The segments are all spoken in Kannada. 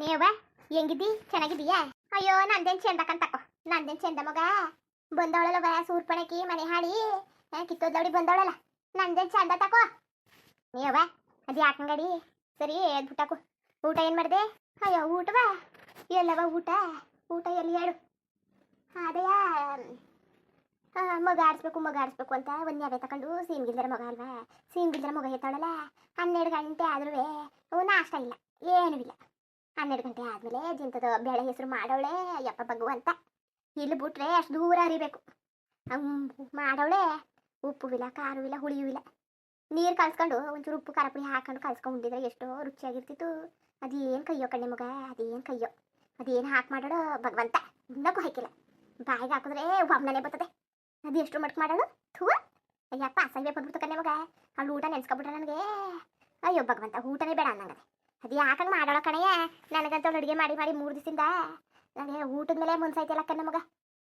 ನೀವ? ಹೆಂಗಿದ್ದಿ? ಚೆನ್ನಾಗಿದ್ದೀಯಾ? ಅಯ್ಯೋ, ನಂದೇನ್ ಚಂದಕಂತ ತಕೋ ನಂದೇನ್ ಚಂದ ಮಗ? ಬಂದವಳಲ್ಲ ಸೂರ್ಪಣಕಿ ಮನೆ ಹಾಳಿ. ಕಿತ್ತೋದವಡಿ ಬಂದವಳಲ್ಲ. ನಂದೇನ್ ಚಂದ ತಕೋ. ನೀವ ಅದು ಯಾಕಂಗಡಿ ಸರಿ ಎದ್ಬಿಟ್ಟಕು ಊಟ ಏನು ಮಾಡ್ದೆ? ಅಯ್ಯೋ ಊಟವ ಎಲ್ಲವ ಊಟ? ಊಟ ಎಲ್ಲಿ ಹೇಳು? ಅದೇಯ? ಹಾಂ ಮಗ ಆಡಿಸ್ಬೇಕು ಮಗ ಆಡಿಸ್ಬೇಕು ಅಂತ ಒಂದು ಯಾವೆ ತಗೊಂಡು ಸೀಮ್ಗಿಲ್ದರ ಮಗ ಅಲ್ವಾ? ಸೀಮ್ಗಿಲ್ದರ ಮಗ ಎತ್ತಾಳಲ್ಲ? ಹನ್ನೆರಡು ಗಂಟೆ ಆದ್ರೂ ನಾಷ್ಟ ಇಲ್ಲ. ಏನೂ ಇಲ್ಲ. ಹನ್ನೆರಡು ಗಂಟೆ ಆದಮೇಲೆ ಜಿಂತದ ಬೇಳೆ ಹೆಸರು ಮಾಡವಳೆ ಯಪ್ಪ ಭಗವಂತ. ಇಲ್ಲಿ ಬಿಟ್ರೆ ಅಷ್ಟು ದೂರ ಹರಿಬೇಕು ಹಂಗ್ ಮಾಡವಳೆ ಉಪ್ಪು ಇಲ್ಲ ಹುಳಿಯೂ ಇಲ್ಲ ನೀರು ಕಲ್ಸ್ಕೊಂಡು ಒಂಚೂರು ಉಪ್ಪು, ಖಾರ ಪುಡಿ ಹಾಕೊಂಡು ಕಲ್ಸ್ಕೊಂಡು ಉಂಡಿದ್ರೆ ಎಷ್ಟೋ ರುಚಿಯಾಗಿರ್ತಿತ್ತು. ಅದೇನು ಕೈಯೋ ಕಣ್ಣೆ ಮಗ, ಅದೇನು ಕೈಯೋ. ಅದೇನು ಹಾಕಿ ಮಾಡೋಳು ಭಗವಂತ. ಇನ್ನಕ್ಕೂ ಹಾಕಿಲ್ಲ. ಬಾಯಿಗೆ ಹಾಕಿದ್ರೆ ಒಮ್ಮನೆ ಬರ್ತದೆ. ಅದು ಎಷ್ಟು ಮಟ್ಕ್ ಮಾಡೋಳು? ಥೂ, ಅಯ್ಯಪ್ಪ, ಅಸಹ್ಯ ಬಂದ್ಬಿಡ್ತು ಕಣ್ಣೆ ಮಗ. ಅಲ್ಲಿ ಊಟ ನೆನ್ಸ್ಕೊಬಿಟ್ರೆ ನನಗೆ. ಅಯ್ಯೋ ಭಗವಂತ, ಊಟನೇ ಬೇಡ ಅನ್ನಂಗದೆ. ಅದು ಯಾಕಂಗೆ ಮಾಡೋಳ ಕಣಯ್ಯ ನನಗಂತ ಅಡುಗೆ ಮಾಡಿ ಮಾಡಿ ಮೂರು ದಿವಸದಿಂದ ನನಗೆ ಊಟದ ಮೇಲೆ ಮುನ್ಸೈತಿಲ್ಲ ಕಣ್ಣ ಮಗ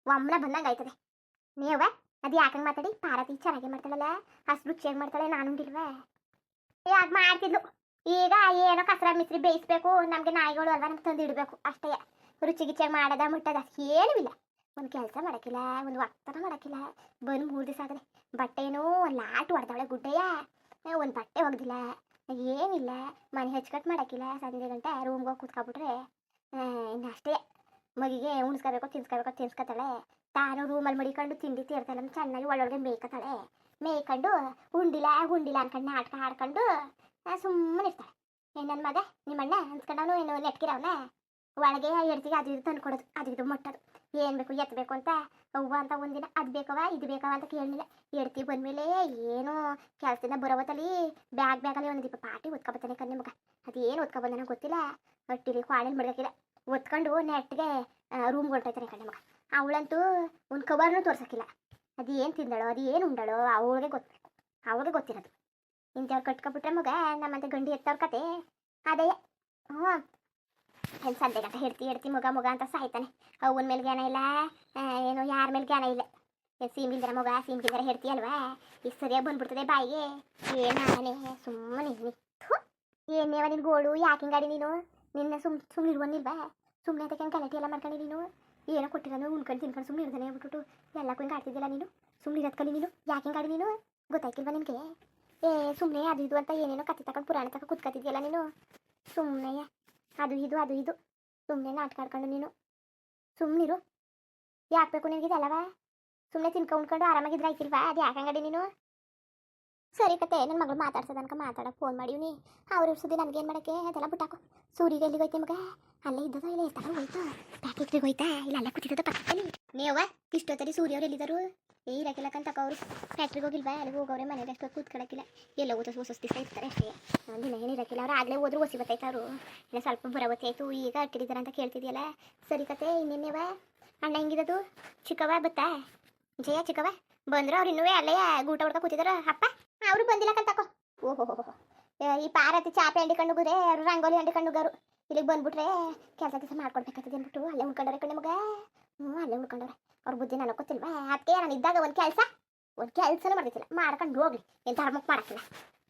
ಒಮ್ಮನೆ ಬಂದಂಗೆ ಆಯ್ತದೆ. ನೀವ ಅದು ಯಾಕಂಗೆ ಮಾತಾಡಿ ಪಾರತಿ ಚೆನ್ನಾಗಿ ಮಾಡ್ತಾಳಲ್ಲ. ಅಷ್ಟು ರುಚಿಯಾಗಿ ಮಾಡ್ತಾಳೆ, ನಾನು ಉಂಡಿಲ್ವೇ ಯಾಕೆ ಮಾಡ್ತಿದ್ಲು. ಈಗ ಏನೋ ಕಸರ ಮಿಸ್ರಿ ಬೇಯಿಸ್ಬೇಕು, ನಮಗೆ ನಾಯಿಗಳು ಅಲ್ವಾ ನಮ್ಗೆ ತಂದು ಇಡಬೇಕು. ಅಷ್ಟೇ. ರುಚಿ ಗಿಚ್ಚಾಗಿ ಮಾಡದ, ಮುಟ್ಟದ, ಏನೂ ಇಲ್ಲ. ಒಂದು ಕೆಲಸ ಮಾಡೋಕ್ಕಿಲ್ಲ ಒಂದು ಒತ್ತನ ಮಾಡೋಕ್ಕಿಲ್ಲ ಬಂದು ಮೂರು ದಿವಸ ಆಗದೆ ಬಟ್ಟೆನೂ ಒಂದು ಲಾಟ್ ಹೊಡೆದವಳೆ ಗುಡ್ಡೆಯ. ಒಂದು ಬಟ್ಟೆ ಒಗ್ದಿಲ್ಲ. ಏನಿಲ್ಲ, ಮನೆ ಹೆಚ್ಚುಕಟ್ಟು ಮಾಡೋಕ್ಕಿಲ್ಲ. ಸಂಜೆ ಗಂಟೆ ರೂಮ್ಗೆ ಹೋಗಿ ಕೂತ್ಕೊಬಿಟ್ರೆ ಇನ್ನು ಅಷ್ಟೇ. ಮಗಿಗೆ ಉಣ್ಸ್ಕೋಬೇಕು ತಿನ್ಸ್ಕೋಬೇಕು ತಿನ್ಸ್ಕೊತಾಳೆ. ತಾನು ರೂಮಲ್ಲಿ ಮಡಿಕೊಂಡು ತಿಂಡಿ ತೀರ್ತಾಳೆ ಚೆನ್ನಾಗಿ ಒಳೊಳಗೆ ಮೇಯ್ಕೊತಾಳೆ. ಮೇಯ್ಕೊಂಡು ಉಂಡಿಲ್ಲ ಉಂಡಿಲ್ಲ ಅನ್ಕೊಂಡು ನಾಟಕ ಆಡ್ಕೊಂಡು ಸುಮ್ಮನೆ ಇರ್ತಾಳೆ. ನನ್ನ ಮಗ? ನಿಮ್ಮಣ್ಣ? ಅನ್ಸ್ಕೊಂಡವನು ಏನು ನೆಟ್ಕಿರವನ ಒಳಗೆ ಹೆಡ್ತಿಗೆ ಅದು ಇದು ತಂದು ಕೊಡೋದು, ಅದು ಇದು ಮುಟ್ಟೋದು. ಏನು ಬೇಕು ಎತ್ತಬೇಕು ಅಂತ, ಅವ್ವ ಅಂತ ಒಂದಿನ ಅದು ಬೇಕವ ಇದು ಬೇಕವ ಅಂತ ಕೇಳಲಿಲ್ಲ. ಎಡ್ತಿ ಬಂದಮೇಲೆ ಏನು ಕೆಲಸದಿಂದ ಬರೋವತ್ತಲ್ಲಿ ಬ್ಯಾಗ್ ಬ್ಯಾಗಲ್ಲಿ ಒಂದು ದೀಪ ಪಾಟಿ ಒತ್ಕೊಬತ್ತಾನೆ ಕಣ್ಣು ಮಗ. ಅದೇನು ಒತ್ಕೊಬಂದನ ಗೊತ್ತಿಲ್ಲ. ಹೊಟ್ಟಿಲಿ ಕ್ವಾಳಲ್ಲಿ ಮಡ್ಗಾಕಿಲ್ಲ ಒತ್ಕೊಂಡು ನೆಟ್ಗೆ ರೂಮ್ ಹೊರಟೈತಾನೆ ಕಣ್ಣು ಮಗ. ಅವಳಂತೂ ಒಂದು ಕವರ್ನೂ ತೋರ್ಸಕ್ಕಿಲ್ಲ ಅದು ಏನು ತಿಂದಳೋ, ಅದು ಏನು ಉಂಡಳೋ ಅವಳಿಗೆ ಗೊತ್ತು ಅವಳಿಗೆ ಗೊತ್ತಿರೋದು. ಇಂಥವ್ರು ಕಟ್ಕೊಬಿಟ್ರೆ ಮಗ ನಮ್ಮಂತ ಗಂಡಿ ಎತ್ತವ್ರ ಕತೆ. ಅದೇ ಹ್ಞೂ ಸಂತೆ ಗಂಟ ಹಿಡ್ತಿ ಹಿಡ್ತಿ ಮಗ ಮಗ ಅಂತ ಸಾಯ್ತಾನೆ ಅವನ ಮೇಲೆ ಜ್ಞಾನ ಇಲ್ಲ ಏನು ಯಾರ ಮೇಲೆ ಜ್ಞಾನ ಇಲ್ಲ. ಸೀಮಿಂದ್ರ ಮಗ, ಸೀಮಿಂದ್ರ ಹಿಡ್ತಿ ಅಲ್ವಾ? ಈ ಸರಿಯಾಗಿ ಬಂದ್ಬಿಡ್ತದೆ ಬಾಯಿಗೆ. ಏನಾಗನೆ ಸುಮ್ಮನೆ ಏನೇವ ನಿನ್ ಗೋಳು, ಯಾಕೆ ಗಾಡಿ ನೀನು? ನಿನ್ನ ಸುಮ್ ಸುಮ್ಮನೆ ಇರುವನಿಲ್ವಾ? ಸುಮ್ಮನೆ ಅದಕ್ಕೆ ಹಂಗೆ ಗಲಾಟೆ ಎಲ್ಲ ಮಾಡ್ಕೊಂಡು ನೀನು? ಏನೋ ಕೊಟ್ಟಿರೋದು ಉಣ್ಕೊಂಡು ತಿನ್ಕೊಂಡು ಸುಮ್ಮನೆ ಇರ್ತಾನೆ ಬಿಟ್ಬಿಟ್ಟು ಎಲ್ಲಕ್ಕೂ ಹಿಂಗೆ ಆಡ್ತಿದ್ದಿಲ್ಲ ನೀನು? ಸುಮ್ಮನೆ ಇರೋದ್ ನೀನು? ಯಾಕೆ ಗಾಡಿ ನೀನು? ಗೊತ್ತಾಯ್ತಿಲ್ವಾ ನಿನಗೆ? ಏ ಸುಮ್ಮನೆ ಅದು ಇದು ಅಂತ ಏನೇನೋ ಕತ್ತಿ ತಗೊಂಡು ಪುರಾಣ ತಗೊಂಡು ಕುತ್ಕತ್ತಿದ್ಯಲ್ಲ ನೀನು? ಸುಮ್ಮನೆ ಅದು ಇದು ಅದು ಇದು. ಸುಮ್ಮನೆ ನಾಟಕ ಆಡ್ಕೊಂಡು ನೀನು. ಸುಮ್ಮನಿರು ಯಾಕೆ ಬೇಕು ನಿನಗೆ ಇದಲ್ಲವ ಸುಮ್ಮನೆ ತಿನ್ಕೊಂಡ್ಕೊಂಡು ಆರಾಮಾಗಿ ಆರಾಮಾಗಿದ್ರೆ ಆಯ್ತಿಲ್ವಾ? ಅದು ಯಾಕೆ ನೀನು? ಸರಿ ಕತೆ ನನ್ನ ಮಗಳು ಮಾತಾಡ್ಸೋದನ್ಕ ಮಾತಾಡಕ್ಕೆ ಫೋನ್ ಮಾಡಿವ್ನಿ ಅವ್ರ ಸುದ್ದಿ ಏನು ಮಾಡಕ್ಕೆ? ಅದೆಲ್ಲ ಬಿಟ್ಟಾಕು. ಸೂರಿಗೆ ಎಲ್ಲಿಗೆ ಹೋಯ್ತು ಮಗ? ಅಲ್ಲೇ ಇದ್ದದ ಇಲ್ಲ ಎತ್ತಾಗ ಹೋಯ್ತು? ಪ್ಯಾಕೆಟ್ರಿಗೆ ಹೋಯ್ತಾ? ಇಲ್ಲ, ಅಲ್ಲೇ ಕೂತಿದ್ದದ ಪಕ್ಕದಲ್ಲಿ ನೀವ ಇಷ್ಟೊತ್ತರಿ ಸೂರ್ಯ ಅವ್ರು ಎಲ್ಲಿದ್ದಾರು ಏ ಇರಕ್ಕಿಲ್ಲಕಂತ ಅವ್ರು. ಫ್ಯಾಕ್ಟ್ರಿಗೆ ಹೋಗಿಲ್ವಾ? ಅಲ್ಲಿಗೆ ಹೋಗವ್ರೆ ಮನೆ ಅಷ್ಟು ಕೂತ್ಕೊಳ್ಳೋಕ್ಕಿಲ್ಲ ಎಲ್ಲ ಊಟ ಹೊಸ ದಿವಸ ಇರ್ತಾರೆ ಅಷ್ಟೇ. ದಿನ ಏನು ಇರಕ್ಕಿಲ್ಲ ಅವ್ರು. ಆಗಲೇ ಓದ್ರು ಹೊಸಿ ಬತ್ತೈತೆ ಅವರು. ಇಲ್ಲ ಸ್ವಲ್ಪ ಬರವತ್ತಿ ಆಯಿತು ಈಗ ಅಟ್ಟಿದ್ದಾರೆ ಅಂತ ಕೇಳ್ತಿದ್ಯಲ್ಲ? ಸರಿ ಕತೆ ಇನ್ನೇನೇವ ಅಣ್ಣ ಹೆಂಗಿದದು? ಚಿಕ್ಕವ ಬತ್ತಾ? ಜಯ ಚಿಕ್ಕವ ಬಂದ್ರೆ ಅವ್ರು ಇನ್ನೂ ಅಲ್ಲೇ ಗೂಟ ಹೊಡ್ಕೊ ಕೂತಿದಾರ? ಅಪ್ಪ? ಅವರು ಬಂದಿಲ್ಲ ಕಂತಕೋ ಓಹೋ ಈ ಪಾರತಿ ಚಾಪೆ ಅಂಡಿಕೊಂಡು ಹೋದ್ರೆ, ಅವರು ರಂಗೋಲಿ ಅಂಡಿಕೊಂಡು ಹೋಗೋರು ಇಲ್ಲಿಗೆ ಬಂದ್ಬಿಟ್ರೆ ಕೆಲಸ ಕೆಲಸ ಮಾಡ್ಕೊಡ್ಬೇಕಾಗ್ತದೆ ಅಂದ್ಬಿಟ್ಟು ಅಲ್ಲೇ ಉಳ್ಕೊಂಡವ್ರೆ ಕಣ್ಣು ಮಗ ಹ್ಞೂ, ಅಲ್ಲೇ ಉಳ್ಕೊಂಡವ್ರೆ. ಅವ್ರ ಬುದ್ಧಿ ನಾನು ಗೊತ್ತಿಲ್ವಾ? ಅದಕ್ಕೆ ನಾನು ಇದ್ದಾಗ ಒಂದು ಕೆಲಸ, ಒಂದು ಕೆಲಸನೂ ಮಾಡ್ತಿಲ್ಲ ಮಾಡ್ಕೊಂಡು ಹೋಗ್ಲಿ. ಎಂತ ಹರ್ಮಕ್ ಮಾಡಕ್ಕಿಲ್ಲ.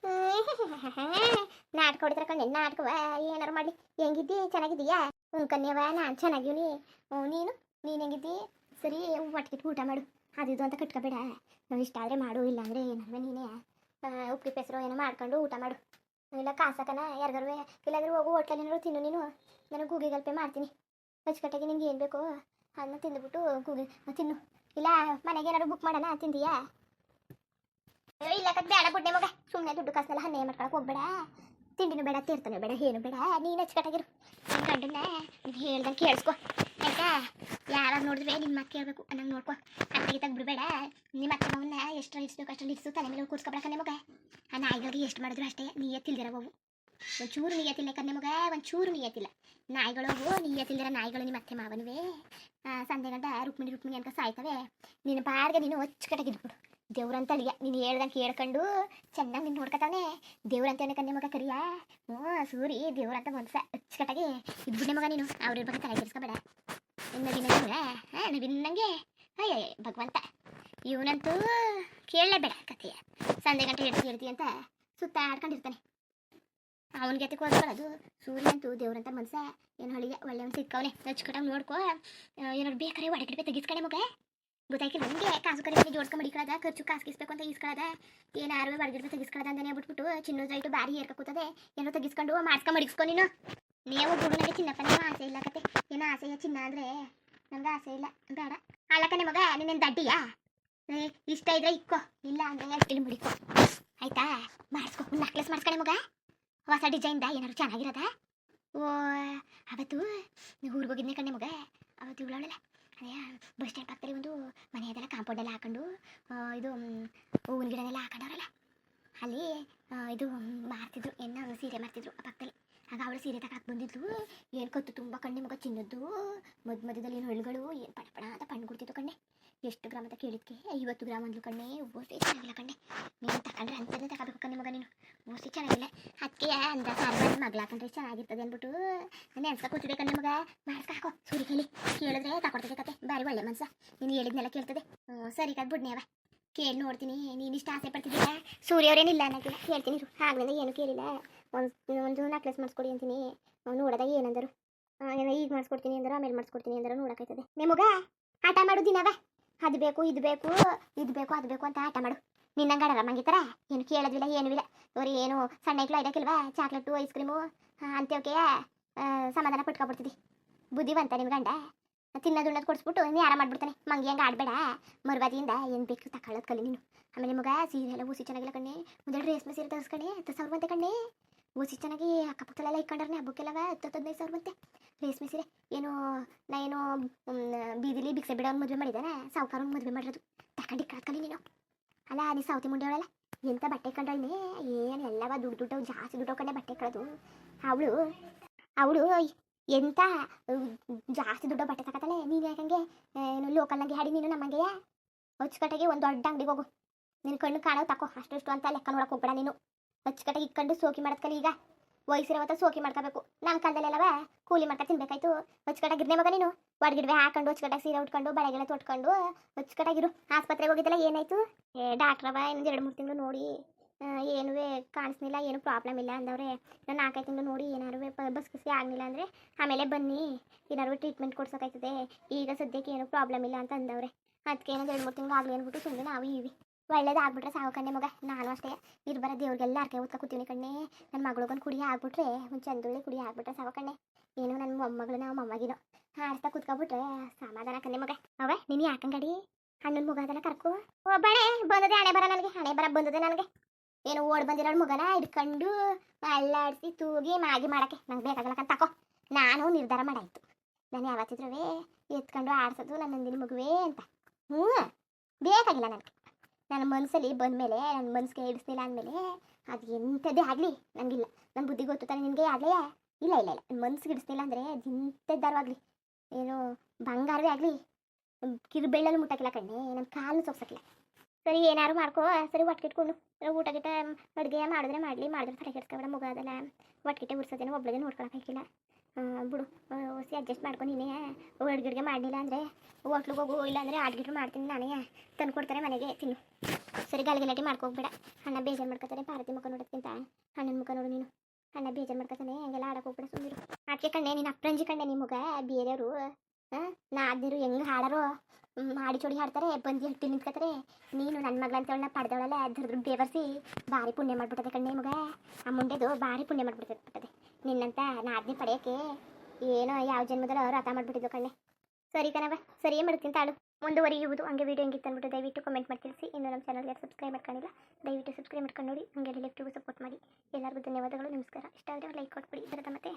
ನಾಟಕ ಹೊಡಿತಾರೆ ಕಣ್ಣೆ ನಾಟಕವ ಏನಾರು ಮಾಡಲಿ. ಹೆಂಗಿದ್ದಿ? ಚೆನ್ನಾಗಿದ್ದೀಯಾ? ಹ್ಞೂ ಕನ್ಯವ ನಾನು ಚೆನ್ನಾಗಿವ್ನಿ. ನೀನು? ನೀನು ಹೆಂಗಿದ್ದಿ? ಸರಿ, ಒಟ್ಟಿಗೆ ಊಟ ಮಾಡು. ಅದು ಇದು ಅಂತ ಕಟ್ಕೋಬೇಡ. ನಾವು ಇಷ್ಟ ಆದರೆ ಮಾಡು, ಇಲ್ಲಾಂದರೆ ಏನಲ್ವ ನೀನೇ. ಉಪ್ಪು ಹೆಸರು ಏನೋ ಮಾಡ್ಕೊಂಡು ಊಟ ಮಾಡು. ಇಲ್ಲ ಕಾಸಕನ ಯಾರಿಗಾರು ಇಲ್ಲಾದ್ರೂ ಹೋಗು ಹೋಟ್ಲಲ್ಲಿ ತಿನ್ನು ನೀನು. ನಾನು ಗೂಗಿಗಲ್ ಪೇ ಮಾಡ್ತೀನಿ. ಅಚ್ಚುಕಟ್ಟಾಗಿ ನಿಂಗೆ ಏನು ಬೇಕು ಅದನ್ನ ತಿಂದುಬಿಟ್ಟು ಗೂಗಿ ತಿನ್ನು. ಇಲ್ಲ, ಮನೆಗೆ ಏನಾದ್ರು ಬುಕ್ ಮಾಡೋಣ, ತಿಂದೀಯಾ? ಇಲ್ಲ ಕದ್ ಬೇಡ ಬುಡ್ಡೆ ಮಗ. ಸುಮ್ಮನೆ ದುಡ್ಡು ಕಾಸನ್ನೆಲ್ಲ ಹನ್ನೆ ಮಾಡ್ಕೊಳಕ್ಕೆ ಹೋಗ್ಬೇಡ. ತಿಂಡಿನೂ ಬೇಡ ತೀರ್ತಾನೆ ಬೇಡ, ಏನು ಬೇಡ. ನೀನು ಅಚ್ಚುಕಟ್ಟಾಗಿರು ಗಂಡನ್ನ ನೀನು ಹೇಳ್ದಂಗೆ ಕೇಳಿಸ್ಕೊ. ಆಯ್ತಾ ಯಾರಾಗ ನೋಡಿದ್ರೆ ನಿನ್ನ ಮಾತು ಕೇಳಬೇಕು ಅನ್ನಂಗೆ ನೋಡ್ಕೊ. ಅತ್ತಿಗೆ ತೆಗ್ಬಿಡ್ಬೇಡ ನಿಮ್ಮ ಅಕ್ಕ ಅವನ್ನ ಎಷ್ಟು ಇಡ್ಸ್ಬೇಕು ಅಷ್ಟರಲ್ಲಿ ಇಡ್ಸು ತಲೆ ಮೇಲೆ ಕೂರ್ಸ್ಕೊಬೇಕ ಮಗ. ಆ ನಾಯಿಗಳಿಗೆ ಎಷ್ಟು ಮಾಡಿದ್ರು ಅಷ್ಟೇ ನೀಯತ್ತಿಲ್ದಿರವು ಒಂಚೂರು ನೀಯತ್ತಿಲ್ಲ ಕನ್ನೆ ಮಗ, ಒಂಚೂರು ನೀಯತ್ತಿಲ್ಲ ನಾಯಿಗಳವು ನೀಯತ್ತಿಲ್ದಿರ ನಾಯಿಗಳು ನಿಮ್ಮ ಅತ್ತೆ ಮಾವನವೇ. ಸಂಜೆ ಗಂಟ ರುಕ್ಮಿಣಿ ರುಕ್ಮಿಣಿ ಅಂತ ಸಾಯ್ತವೆ. ನಿನ್ನ ಬಾರ್ಗೆ ನೀನು ಅಚ್ಚುಕಟ್ಟಾಗಿದ್ಬಿಡು ದೇವ್ರಂತ ಅಳಿಯ ನೀನು ಹೇಳ್ದಂಗೆ ಕೇಳ್ಕೊಂಡು ಚೆನ್ನಾಗಿ ನೀನು ನೋಡ್ಕೊತಾನೆ ದೇವ್ರಂತ ಕನ್ನೆ ಮಗ ಕರಿಯ. ಹ್ಞೂ ಸೂರಿ, ದೇವ್ರಂತ ಮನ್ಸ ಅಚ್ಚುಕಟ್ಟಾಗಿ ಇದ್ಬಿಡ್ನೆ ಮಗ ನೀನು. ಅವ್ರ ಬಗ್ಗೆ ತಲೆ ಕೆಡಿಸ್ಕೊಬೇಡ. ಇನ್ನು ದಿನ ಹಾಂ ನವಿನ್ನಂಗೆ ಅಯ್ಯ ಭಗವಂತ, ಇವನಂತೂ ಕೇಳಲೇಬೇಡ ಕಥೆಯ. ಸಂಜೆ ಗಂಟೆ ಹೇಳ್ತಿ ಹೇಳ್ತಿ ಅಂತ ಸುತ್ತ ಆಡ್ಕೊಂಡಿರ್ತಾನೆ ಅವನಿಗೆ ಅದು. ಸೂರ್ಯನಂತೂ ದೇವ್ರಂತ ಮನ್ಸ ಏನು ಹಳಿಗೆ, ಒಳ್ಳೆ ಒಂದು ಸಿಕ್ಕವನೆ. ಅಚ್ಚುಕಟ್ಟಾಗಿ ನೋಡ್ಕೊ ಏನಾದ್ರು ಬೇಕಾರೆ ಒಡಗಿಡ್ಬೇಕು ತೆಗಿಸ್ಕೊಳ್ಳೆ ಮಗ. ಗೊತ್ತಾಯ್ತು ನನಗೆ ಕಾಸು ಕರಿ ಜೋಡ್ಕೊಂಡು ಮಡಿಕೊಳ್ಳೋದ ಖರ್ಚು ಕಾಸು ಕಿಸ್ಬೇಕು ಅಂತ ಈಸ್ಕೊಳ್ಳೋದ ಏನಾರು ಒಡಗಿಡ್ಬೇಕು ತೆಗಿಸ್ಕೊಳ್ಳೋದ ಅಂತಾನೆ ಬಿಟ್ಬಿಟ್ಟು ಚಿನ್ನದ ರೈಟು ಬಾರಿ ಏರ್ಕೋತದೆ ಕೂತದೆ. ಏನೋ ತೆಗಿಸ್ಕೊಂಡು ಮಾಡ್ಸ್ಕೊಂಡ್ ಮಡಿಸ್ಕೊ ನೀನು. ನೀವು ಬಿಡು ನನಗೆ ಆಸೆ ಇಲ್ಲ ಕತೆ ಏನೋ ಆಸೆಯ ಚಿನ್ನ ಅಂದ್ರೆ ನನಗೆ ಆಸೆ ಇಲ್ಲ. ಬೇಡ. ಅಲ್ಲಕನೆ ಮಗ ನೀನೇನು ದಡ್ಡಿಯಾ? ಇಷ್ಟ ಇದ್ರೆ ಇಕ್ಕೋ. ಇಲ್ಲ ಅಂದ್ರೆ ಅಷ್ಟಿಲ್ ಮುಡಿಕೋ? ಆಯ್ತಾ? ಮಾಡಿಸ್ಕೊ. ಒಂದು ನೆಕ್ಲೆಸ್ ಮಾಡಿಸ್ಕೊಳ್ಳಿ ಮಗ ಹೊಸ ಡಿಸೈನ್ದ ಏನಾದ್ರು ಚೆನ್ನಾಗಿರೋದ? ಓ, ಅವತ್ತು ಊರಿಗೆ ಹೋಗಿದ್ನೆ ಕಣ್ಣೆ ಮಗ ಅವತ್ತು ಇವಳಲ್ಲ ಅದೇ, ಬಸ್ ಸ್ಟ್ಯಾಂಡ್ ಪಕ್ಕದಲ್ಲಿ ಒಂದು ಮನೆ ಕಾಂಪೌಂಡ್ ಎಲ್ಲ ಹಾಕೊಂಡು ಇದು ಹೂವಿನ ಗಿಡನೆಲ್ಲ ಹಾಕೊಂಡವ್ರಲ್ಲ. ಅಲ್ಲಿ ಇದು ಮಾರ್ತಿದ್ರು. ಏನೋ ಸೀರೆ ಮಾರ್ತಿದ್ರು ಆ ಪಕ್ಕದಲ್ಲಿ. ಆಗ ಅವಳು ಸೀರೆ ತಗಾಕ್ ಬಂದಿದ್ಲು. ಏನು ಕತ್ತು ತುಂಬ ಕಣ್ಣೆ ಮಗ ಚಿನ್ನದ್ದು. ಮಧ್ಯ ಮಧ್ಯದಲ್ಲಿ ಏನು ಹಳ್ಳಿಗಳು ಏನು ಪಣ ಪಣ ಅಂತ ಪಣ್ಣು ಕೊಡ್ತಿತ್ತು ಕಣ್ಣೆ. ಎಷ್ಟು ಗ್ರಾಮ ಅಂತ ಕೇಳಿದ್ಕೆ? ಐವತ್ತು ಗ್ರಾಮ್ ಅಂದ್ಲು ಕಣ್ಣೆ. ಓಸಿ ಚೆನ್ನಾಗಿಲ್ಲ ಕಣ್ಣೆ. ನೀನು ತಗೊಂಡ್ರೆ ಅಂಥದ್ದೇ ತಗೋಬೇಕು ಕಣ್ಣೆ ಮಗ ನೀನು. ಓಸಿ ಚೆನ್ನಾಗಿಲ್ಲ. ಅದಕ್ಕೆ ಅಂದ ಮಗ್ಲ ಕಂಡ್ರೆ ಚೆನ್ನಾಗಿರ್ತದೆ ಅಂದ್ಬಿಟ್ಟು ನಾನು ಎನ್ಸ್ಕ ಕೂತಿದೆ ಕಣ್ಣೆ ಮಗ. ಮಾಡ್ಸ್ಕ ಹಾಕೋ. ಸೂರಿ ಕೇಳಿ. ಕೇಳಿದ್ರೆ ತಗೊಡ್ತದೆ ಕತೆ. ಬಾರಿ ಒಳ್ಳೆ ಮನ್ಸ. ನೀನು ಹೇಳಿದ್ನೆಲ್ಲ ಕೇಳ್ತದೆ. ಹ್ಞೂ ಸರಿ ಕದ್ ಬಿಡ್ನೇವ ಕೇಳಿ ನೋಡ್ತೀನಿ. ನೀನು ಇಷ್ಟ ಆಸೆ ಪಡ್ತಿದ್ದೀಯ? ಸೂರ್ಯ ಅವ್ರೇನಿಲ್ಲ ಕೇಳ್ತೀನಿ ಹೇಳ್ತೀನಿ. ಆಗ್ಲಿಂದ ಏನು ಕೇಳಿಲ್ಲ. ಒಂದು ಒಂದು ನೆಕ್ಲೆಸ್ ಮಾಡಿಸ್ಕೊಡಿ ಅಂತೀನಿ. ನೋಡೋದಾಗ ಏನಂದರು. ಏನೋ ಈಗ ಮಾಡಿಸ್ಕೊಡ್ತೀನಿ ಅಂದ್ರೆ, ಆಮೇಲೆ ಮಾಡಿಸ್ಕೊಡ್ತೀನಿ ಅಂದ್ರೆ ನೋಡೋಕೈತದೆ ನಿಮಗ ಆಟ ಮಾಡು ದಿನವ ಅದು ಬೇಕು, ಇದು ಬೇಕು ಇದು ಬೇಕು, ಅದು ಬೇಕು ಅಂತ ಆಟ ಮಾಡು. ನಿನ್ನಂಗೆ ಆಡಲ್ಲ ಮಂಗಿತಾರ ಏನು ಕೇಳೋದಿಲ್ಲ, ಏನೂ ಇಲ್ಲ. ಅವ್ರು ಏನು ಸಣ್ಣ ಐಕ್ಳು ಐದಕ್ಕಿಲ್ವಾ ಚಾಕ್ಲೇಟು, ಐಸ್ ಕ್ರೀಮು ಅಂತೇವಕ್ಕೆ ಸಮಾಧಾನ ಪಟ್ಕೊಬಿಡ್ತಿದ್ದಿ ಬುದ್ಧಿವಂತ ನಿಮ್ಮ ಗಂಡ. ತಿನ್ನೋದು ಉಣ್ಣೋದು ಕೊಡಿಸ್ಬಿಟ್ಟು ನೀ ಆರಾಮ ಮಾಡ್ಬಿಡ್ತಾನೆ. ಮಂಗಿ ಹಂಗೆ ಆಡಬೇಡ. ಮರುವಾದಿಯಿಂದ ಏನು ಬೇಕು ತಗೊಳ್ಳೋದು ಕಲಿ ನೀನು. ಆಮೇಲೆ ಮಗ ಸೀರೆ ಎಲ್ಲ ಊಸಿ ಚೆನ್ನಾಗಿಲ್ಲ ಕಣ್ಣೆ ಮುಂದೆ ರೇಷ್ಮೆ ಸೀರೆ ತರಿಸ್ಕಣೆ ಹತ್ತು ಸಾವಿರ ಬಂತೆ ಕಣ್ಣೆ ಊಸಿ ಚೆನ್ನಾಗಿ ಅಕ್ಕಪಕ್ಕದಲ್ಲೆಲ್ಲ ಇಟ್ಕೊಂಡ್ರೆ ಹಬ್ಬಕ್ಕೆಲ್ಲವ ಹತ್ತು ಹದಿನೈದು ಸಾವಿರ ಬಂತೆ ರೇಷ್ಮೆ ಸೀರೆ, ಏನು, ನಾ ಏನು ಬೀದಿಲಿ ಬಿಕ್ಸೆ ಬಿಡೋನ್ ಮದುವೆ ಮಾಡಿದ್ದಾನೆ ಸಾವುಕಾರ ಮದುವೆ ಮಾಡಿರೋದು. ತಗೊಂಡು ಕಲಿ ನೀನು. ಅಲ್ಲ, ನೀ ಸೌತಿ ಮುಂಡೆವಳಲ್ಲ ಎಂಥ ಬಟ್ಟೆ ಕಂಡಳ್ನೆ ಏನು ಎಲ್ಲವ ದುಡ್ಡು ದುಡ್ಡು ಜಾಸ್ತಿ ದುಡ್ಡು ಕಂಡೆ ಬಟ್ಟೆ ಕಳೋದು. ಅವಳು ಅವಳು ಎಂತ ಜಾಸ್ತಿ ದುಡ್ಡು ಬಟ್ಟೆ ತಗತಾಳೆ ನೀನು ಯಾಕಂಗೆ ಏನು ಲೋಕಲ್ನಾಗೆ ಹಾಡಿ ನೀನು ನಮ್ಮಂಗೆಯ? ಅಚ್ಚುಕಟ್ಟಾಗಿ ಒಂದು ದೊಡ್ಡ ಅಂಗಡಿಗೆ ಹೋಗು. ನಿನ್ನ ಕಣ್ಣು ಕಾಣೋ ತಕೋ ಅಷ್ಟು ಅಂತ ಲೆಕ್ಕ ನೋಡಕ್ ಹೋಗ್ಬೇಡ ನೀನು. ಅಚ್ಚುಕಟ್ಟಾಗಿ ಇಕ್ಕೊಂಡು ಸೋಕಿ ಮಾಡತ್ಕಲಿ ಈಗ. ವಯಸ್ಸಿರೋವತ್ತ ಸೋಕಿ ಮಾಡ್ಕೋಬೇಕು. ನಮ್ಮ ಕಾಲದಲ್ಲೆಲ್ಲವ ಕೂಲಿ ಮಾಡ್ಕೊ ತಿನ್ಬೇಕಾಯ್ತು. ಅಚ್ಚುಕಟ್ಟಾಗಿರ್ನೆ ಮಗ ನೀನು. ಒಡಗಿಡ್ವೆ ಹಾಕೊಂಡು ಅಚ್ಚುಕಟ್ಟಾಗಿ ಸೀರೆ ಉಟ್ಕೊಂಡು, ಬಳೆಗೆಲ್ಲ ತೊಟ್ಕೊಂಡು ಅಚ್ಚುಕಟ್ಟಾಗಿರು ಆಸ್ಪತ್ರೆಗೆ ಹೋಗಿದ್ದಲ್ಲ ಏನಾಯ್ತು? ಏ ಡಾಕ್ಟ್ರವ ಇನ್ನೊಂದು ಎರಡು ಮೂರು ತಿಂಗಳು ನೋಡಿ. ಏನೂ ಕಾಣಿಸ್ಲಿಲ್ಲ, ಏನು ಪ್ರಾಬ್ಲಮ್ ಇಲ್ಲ ಅಂದವ್ರೆ. ನಾನು ನಾಲ್ಕೈದು ತಿಂಗಳು ನೋಡಿ ಏನಾರು ಬಸ್ ಕಸಿ ಆಗಲಿಲ್ಲ ಅಂದರೆ ಆಮೇಲೆ ಬನ್ನಿ. ಏನಾದ್ರು ಟ್ರೀಟ್ಮೆಂಟ್ ಕೊಡ್ಸೋಕಾಯ್ತದೆ. ಈಗ ಸದ್ಯಕ್ಕೆ ಏನು ಪ್ರಾಬ್ಲಮ್ ಇಲ್ಲ ಅಂತ ಅಂದವ್ರೆ. ಅದಕ್ಕೆ ಏನೋ ಎರಡು ಮೂರು ತಿಂಗಳು ಆಗಲಿ ಅಂದ್ಬಿಟ್ಟು ಸುಮ್ಮನೆ ನಾವು ಇವಿ. ಒಳ್ಳೇದಾಗ್ಬಿಟ್ರೆ ಸಾವು ಕಣ್ಣೆ ಮಗ. ನಾನು ಅಷ್ಟೇ. ಇರ್ಬರ ದೇವ್ರಿಗೆಲ್ಲ ಅರ್ಕೆ ಓದ್ಕೊ ಕೂತೀವಿ ಕಣ್ಣೆ. ನನ್ನ ಮಗಳಿಗೊಂದು ಕುಡಿ ಆಗ್ಬಿಟ್ರೆ, ಒಂದು ಚಂದುಳ್ಳಿ ಕುಡಿ ಆಗ್ಬಿಟ್ರೆ ಸಾವು ಕಣ್ಣೆ. ಏನು ನನ್ನ ಮೊಮ್ಮಗಳು ನಾವು ಮೊಮ್ಮಗಿನೋ. ಆಡ್ತಾ ಕೂತ್ಕೊಬಿಟ್ರೆ ಸಮಾಧಾನ ಕಣ್ಣೆ ಮಗ. ಅವ ನೀನು ಯಾಕಂಗಡಿ ಅಣ್ಣನ ಮಗ ಅದನ್ನ ಕರ್ಕೊ. ಬಣೆ ಬಂದದೆ ಹಣೆ ಬರ ನನಗೆ. ಹಣೆ ಬರ ಬಂದದೆ ನನಗೆ. ಏನು ಓಡ್ ಬಂದಿರೋ ಮಗನ ಹಿಡ್ಕೊಂಡು ಅಲ್ಲಾಡಿಸಿ ತೂಗಿ ಮಾಗಿ ಮಾಡಕ್ಕೆ. ನಂಗೆ ಬೇಕಾಗಲ್ಲ ತಕೋ. ನಾನು ನಿರ್ಧಾರ ಮಾಡಾಯ್ತು. ನಾನು ಯಾವತ್ತಿದ್ರೂ ಎತ್ಕೊಂಡು ಆಡ್ಸೋದು ನನ್ನ ನಂದಿನ ಮಗುವೇ ಅಂತ. ಹ್ಞೂ, ಬೇಕಾಗಿಲ್ಲ ನನಗೆ. ನನ್ನ ಮನಸ್ಸಲ್ಲಿ ಬಂದಮೇಲೆ ನನ್ನ ಮನಸ್ಸಿಗೆ ಹಿಡಿಸ್ಲಿಲ್ಲ ಅಂದಮೇಲೆ ಅದು ಎಂಥದ್ದೇ ಆಗಲಿ ನನಗಿಲ್ಲ ನನ್ನ ಬುದ್ಧಿ ಗೊತ್ತು ತಾನೆ ನಿನಗೆ ಆಗಲೇ? ಇಲ್ಲ ಇಲ್ಲ ಇಲ್ಲ. ನನ್ನ ಮನಸ್ಸಿಗೆ ಹಿಡಿಸ್ಲಿಲ್ಲ ಅಂದರೆ ಅದು ಎಂಥದ್ದಾರು ಏನು ಬಂಗಾರವೇ ಆಗಲಿ. ಕಿರುಬೆಳ್ಳಲ್ಲಿ ಮುಟ್ಟಕ್ಕಿಲ್ಲ ಕಣ್ಣೆ ನನ್ನ ಕಾಲು ಸೊಗ್ಸಕ್ಕಿಲ್ಲ ಸರಿ, ಏನಾರು ಮಾಡ್ಕೋ. ಸರಿ ಒಟ್ಕಿಟ್ಕೊಂಡು ಊಟ ಗಿಟ ಅಡುಗೆ ಮಾಡಿದ್ರೆ ಮಾಡಲಿ. ಮಾಡಿದ್ರೆ ತಲೆ ಕೆಡ್ಸ್ಕೊಬೇಡ ಮುಗ ಅದಲ್ಲ ಒಟ್ಕಿಟ್ಟೆ ಉರ್ಸೋದೇನೋ ಒಬ್ಳಿಗೆ ನೋಡ್ಕೊಳಕ್ಕಾಗಿಲ್ಲ ಬಿಡು. ಹೊಸಿ ಅಡ್ಜಸ್ಟ್ ಮಾಡ್ಕೊ ನೀನೇ. ಅಡುಗೆ ಮಾಡಲಿಲ್ಲ ಅಂದರೆ ಹೋಟ್ಲಿಗೆ ಹೋಗು ಇಲ್ಲಾಂದರೆ ಅಡ್ಗಿಟ್ರು ಮಾಡ್ತೀನಿ ನಾನೇ. ತಂದು ಕೊಡ್ತಾರೆ ಮನೆಗೆ, ತಿನ್ನು. ಸರಿ ಗಲಗಲಾಟಿ ಮಾಡ್ಕೋಗ್ಬೇಡ ಅಣ್ಣ ಬೇಜಾರು ಮಾಡ್ಕೊತಾರೆ ಭಾರತಿ ಮುಖ ನೋಡೋಕ್ಕಿಂತ ಅಣ್ಣನ ಮುಖ ನೋಡು ನೀನು. ಅಣ್ಣ ಬೇಜಾರು ಮಾಡ್ಕೊತಾನೆ, ಹಂಗೆಲ್ಲ ಆಡಕ್ಕೆ ಹೋಗ್ಬೇಡ ಸುಮ್ಮನೆ ಆಕೆ ಕಂಡೆ ನೀನು ಅಪ್ರಂಜಿ ಕಂಡೆ ನಿಮಗೆ ಬೇರೆಯವರು ನಾ ಅದಿರು ಹೆಂಗೆ ಹಾಡಾರೋ. ಹ್ಮ್, ಹಾಡಿ ಚೋಡಿ ಹಾಡ್ತಾರೆ ಬಂದು ಹಟ್ಟಿ ನಿಂತ್ಕೋತಾರೆ ನೀನು ನನ್ನ ಮಗಳ ಅಂತೇಳಿ ನಾ ಪಡೆದವಳಲ್ಲ ಅದ್ರ ಬೇವರ್ಸಿ ಭಾರಿ ಪುಣ್ಯ ಮಾಡ್ಬಿಟ್ಟದೆ ಕಣ್ಣೆ ಮಗ. ಆ ಮುಂಡೆದು ಭಾರಿ ಪುಣ್ಯ ಮಾಡ್ಬಿಡ್ತದೆ ನಿನ್ನಂತ ನಾದ್ನಿ ಪಡೆಯೋಕ್ಕೆ ಏನೋ ಯಾವ ಜನ್ಮದಲ್ಲೋ ಅವ್ರು ಅರ್ಥ ಮಾಡ್ಬಿಟ್ಟಿದ್ದು ಕಣ್ಣೆ. ಸರಿ ಕಣವ ಸರಿ ಮಾಡ್ತೀನಿ ತಾಳು? ಮುಂದುವರಿಯುವುದು ಹಂಗೆ ವೀಡಿಯೋ ಹೆಂಗಿತ್ತು ಅಂದ್ಬಿಟ್ಟು ದಯವಿಟ್ಟು ಕಮೆಂಟ್ ಮಾಡಿ ತಿಳಿಸಿ. ಇನ್ನು ನಮ್ಮ ಚಾನಲ್ಗೆ ಸಬ್ಸ್ಕ್ರೈಬ್ ಮಾಡ್ಕೊಂಡಿಲ್ಲ ದಯವಿಟ್ಟು ಸಬ್ಸ್ಕ್ರೈಬ್ ಮಾಡ್ಕೊಂಡು ನೋಡಿ ಹಂಗೆ ರಿಲೇಟಿವ್ಗೂ ಸಪೋರ್ಟ್ ಮಾಡಿ. ಎಲ್ಲರಿಗೂ ಧನ್ಯವಾದಗಳು ನಮಸ್ಕಾರ. ಇಷ್ಟ ಆದರೆ ಲೈಕ್ ಕೊಟ್ಬಿಡಿ. ಬರುತ್ತೆ ಮತ್ತೆ